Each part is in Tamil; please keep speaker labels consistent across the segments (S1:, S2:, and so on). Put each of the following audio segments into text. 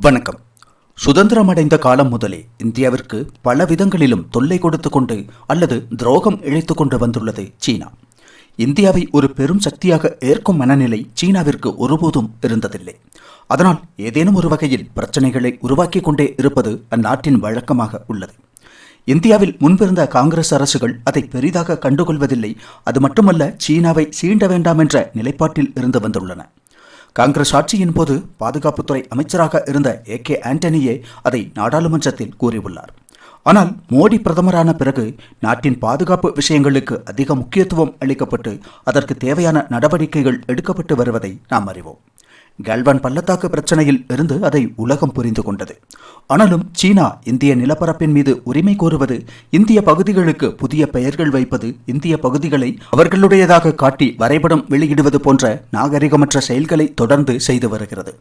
S1: வணக்கம். சுதந்திரம் அடைந்த காலம் முதலே இந்தியாவிற்கு பல விதங்களிலும் தொல்லை கொடுத்து கொண்டு அல்லது துரோகம் இழைத்து கொண்டு வந்துள்ளது சீனா. இந்தியாவை ஒரு பெரும் சக்தியாக ஏற்கும் மனநிலை சீனாவிற்கு ஒருபோதும் இருந்ததில்லை. அதனால் ஏதேனும் ஒரு வகையில் பிரச்சனைகளை உருவாக்கி கொண்டே இருப்பது அந்நாட்டின் வழக்கமாக உள்ளது. இந்தியாவில் முன்பிருந்த காங்கிரஸ் அரசுகள் அதை பெரிதாக கண்டுகொள்வதில்லை. அது மட்டுமல்ல சீனாவை சீண்ட வேண்டாம் என்ற நிலைப்பாட்டில் இருந்து வந்துள்ளன. காங்கிரஸ் ஆட்சியின் போது பாதுகாப்புத்துறை அமைச்சராக இருந்த ஏ கே ஆண்டனியே அதை நாடாளுமன்றத்தில் கூறியுள்ளார். ஆனால் மோடி பிரதமரான பிறகு நாட்டின் பாதுகாப்பு விஷயங்களுக்கு அதிக முக்கியத்துவம் அளிக்கப்பட்டு அதற்கு தேவையான நடவடிக்கைகள் எடுக்கப்பட்டு வருவதை நாம் அறிவோம். கல்வான் பள்ளத்தாக்கு பிரச்சனையில் இருந்து அதை உலகம் புரிந்து கொண்டது. ஆனாலும் சீனா இந்திய நிலப்பரப்பின் மீது உரிமை கோருவது இந்திய பகுதிகளுக்கு புதிய பெயர்கள் வைப்பது இந்திய பகுதிகளை அவர்களுடையதாக காட்டி வரைபடம் வெளியிடுவது போன்ற நாகரிகமற்ற செயல்களை தொடர்ந்து செய்து வருகிறது.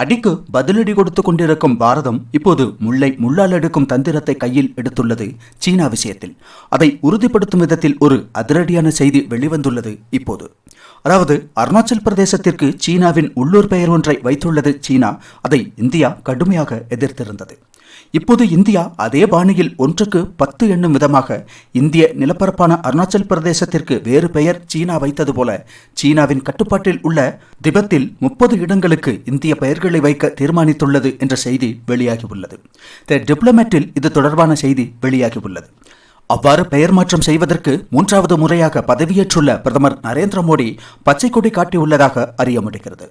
S1: அடிக்கு பதிலடி கொடுத்து கொண்டிருக்கும் பாரதம் இப்போது முல்லை முள்ளால் எடுக்கும் தந்திரத்தை கையில் எடுத்துள்ளது சீனா விஷயத்தில். அதை உறுதிப்படுத்தும் விதத்தில் ஒரு அதிரடியான செய்தி வெளிவந்துள்ளது இப்போது. அதாவது அருணாச்சல் பிரதேசத்திற்கு சீனாவின் உள்ளூர் பெயர் ஒன்றை வைத்துள்ளது சீனா. அதை இந்தியா கடுமையாக எதிர்த்திருந்தது. இப்போது இந்தியா அதே பாணியில் ஒன்றுக்கு பத்து எண்ணும் விதமாக இந்திய நிலப்பரப்பான அருணாச்சல் பிரதேசத்திற்கு வேறு பெயர் சீனா வைத்தது போல சீனாவின் கட்டுப்பாட்டில் உள்ள திபெத்தில் முப்பது இடங்களுக்கு இந்திய பெயர்களை வைக்க தீர்மானித்துள்ளது என்ற செய்தி வெளியாகியுள்ளது. த டிப்ளமேட்டில் இது தொடர்பான செய்தி வெளியாகியுள்ளது. அவ்வாறு பெயர் மாற்றம் செய்வதற்கு மூன்றாவது முறையாக பதவியேற்றுள்ள பிரதமர் நரேந்திர மோடி பச்சை கொடி காட்டியுள்ளதாக அறிய முடிகிறது.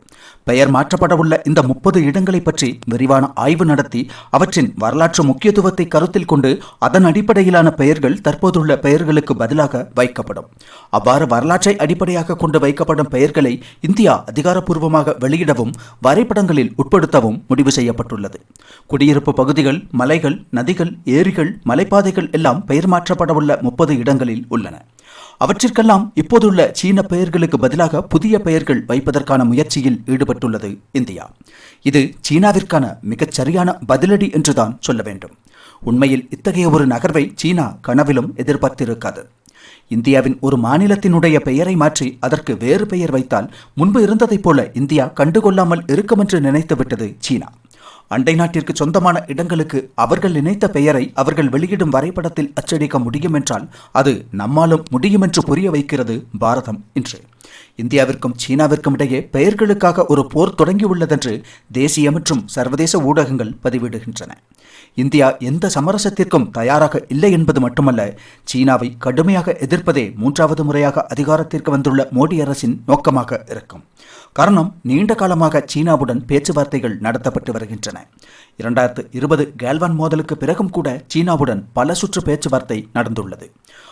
S1: பெயர் மாற்றப்படவுள்ள இந்த முப்பது இடங்களை பற்றி விரிவான ஆய்வு நடத்தி அவற்றின் வரலாற்று முக்கியத்துவத்தை கருத்தில் கொண்டு அதன் அடிப்படையிலான பெயர்கள் தற்போதுள்ள பெயர்களுக்கு பதிலாக வைக்கப்படும். அவ்வாறு வரலாற்றை அடிப்படையாக கொண்டு வைக்கப்படும் பெயர்களை இந்தியா அதிகாரப்பூர்வமாக வெளியிடவும் வரைபடங்களில் உட்படுத்தவும் முடிவு செய்யப்பட்டுள்ளது. குடியிருப்பு பகுதிகள் மலைகள் நதிகள் ஏரிகள் மலைப்பாதைகள் எல்லாம் பெயர் மாற்றப்படவுள்ள முப்பது இடங்களில் உள்ளன. அவற்றிற்கெல்லாம் இப்போதுள்ள சீன பெயர்களுக்கு பதிலாக புதிய பெயர்கள் வைப்பதற்கான முயற்சியில் ஈடுபட்டுள்ளது இந்தியா. இது சீனாவிற்கான மிகச் சரியான பதிலடி என்றுதான் சொல்ல வேண்டும். உண்மையில் இத்தகைய ஒரு நகர்வை சீனா கனவிலும் எதிர்பார்த்திருக்காது. இந்தியாவின் ஒரு மாநிலத்தினுடைய பெயரை மாற்றி அதற்கு வேறு பெயர் வைத்தால் முன்பு இருந்ததைப் போல இந்தியா கண்டுகொள்ளாமல் இருக்குமென்று நினைத்துவிட்டது சீனா. அண்டை நாட்டிற்கு சொந்தமான இடங்களுக்கு அவர்கள் நினைத்த பெயரை அவர்கள் வெளியிடும் வரைபடத்தில் அச்சடிக்க முடியும் என்றால் அது நம்மாலும் முடியும் என்று புரிய வைக்கிறது பாரதம் இன்று. இந்தியாவிற்கும் சீனாவிற்கும் இடையே பெயர்களுக்காக ஒரு போர் தொடங்கியுள்ளதென்று தேசிய மற்றும் சர்வதேச ஊடகங்கள் பதிவிடுகின்றன. இந்தியா எந்த சமரசத்திற்கும் தயாராக இல்லை என்பது மட்டுமல்ல சீனாவை கடுமையாக எதிர்ப்பதே மூன்றாவது முறையாக அதிகாரத்திற்கு வந்துள்ள மோடி அரசின் நோக்கமாக இருக்கும். காரணம் நீண்ட காலமாக சீனாவுடன் பேச்சுவார்த்தைகள் நடத்தப்பட்டு வருகின்றன. இரண்டாயிரத்து இருபது கேல்வான் மோதலுக்கு பிறகும் கூட சீனாவுடன் பல சுற்று பேச்சுவார்த்தை நடந்துள்ளது.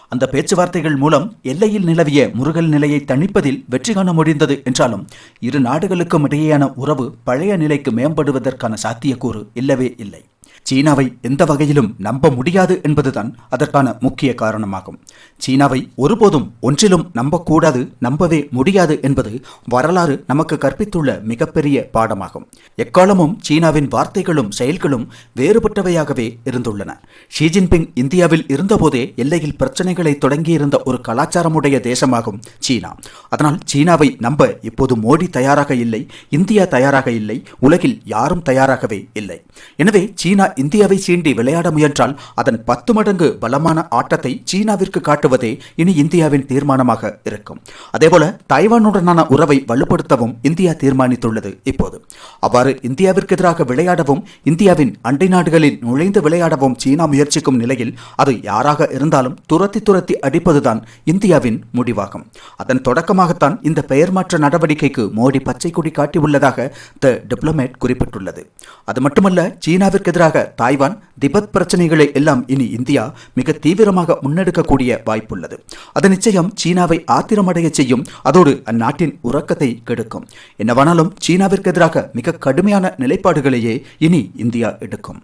S1: அந்த பேச்சுவார்த்தைகள் மூலம் எல்லையில் நிலவிய முருகல் நிலையை தணிப்பதில் வெற்றி காண முடிந்தது என்றாலும் இரு நாடுகளுக்கும் இடையேயான உறவு பழைய நிலைக்கு மேம்படுவதற்கான சாத்தியக்கூறு இல்லவே இல்லை. சீனாவை எந்த வகையிலும் நம்ப முடியாது என்பதுதான் அதற்கான முக்கிய காரணமாகும். சீனாவை ஒருபோதும் ஒன்றிலும் நம்பக்கூடாது நம்பவே முடியாது என்பது வரலாறு நமக்கு கற்பித்துள்ள மிகப்பெரிய பாடமாகும். எக்காலமும் சீனாவின் வார்த்தைகளும் செயல்களும் வேறுபட்டவையாகவே இருந்துள்ளன. ஷி ஜின்பிங் இந்தியாவில் இருந்தபோதே எல்லையில் பிரச்சனைகளை தொடங்கியிருந்த ஒரு கலாச்சாரமுடைய தேசமாகும் சீனா. அதனால் சீனாவை நம்ப இப்போது மோடி தயாராக இல்லை இந்தியா தயாராக இல்லை உலகில் யாரும் தயாராகவே இல்லை. எனவே சீனா இந்தியாவை சீண்டி விளையாட முயன்றால் அதன் பத்து மடங்கு பலமான ஆட்டத்தை சீனாவிற்கு காட்டுவதே இனி இந்தியாவின் தீர்மானமாக இருக்கும். அதேபோல தைவானுடனான உறவை வலுப்படுத்தவும் இந்தியா தீர்மானித்துள்ளது இப்போது. அவ்வாறு இந்தியாவிற்கு எதிராக விளையாடவும் இந்தியாவின் அண்டை நாடுகளில் நுழைந்து விளையாடவும் சீனா முயற்சிக்கும் நிலையில் அது யாராக இருந்தாலும் துரத்தி துரத்தி அடிப்பதுதான் இந்தியாவின் முடிவாகும். அதன் தொடக்கமாகத்தான் இந்த பெயர் மாற்ற நடவடிக்கைக்கு மோடி பச்சை கொடி காட்டியுள்ளதாக த டிப்ளமேட் குறிப்பிட்டுள்ளது. அது மட்டுமல்ல சீனாவிற்கு எதிராக தாய்வான் திபெத் பிரச்சனைகளை எல்லாம் இனி இந்தியா மிக தீவிரமாக முன்னெடுக்கக்கூடிய வாய்ப்புள்ளது. அது நிச்சயம் சீனாவை ஆத்திரமடைய செய்யும். அதோடு அந்நாட்டின் உறக்கத்தை கெடுக்கும். என்னவானாலும் சீனாவிற்கு எதிராக மிக கடுமையான நிலைப்பாடுகளையே இனி இந்தியா எடுக்கும்.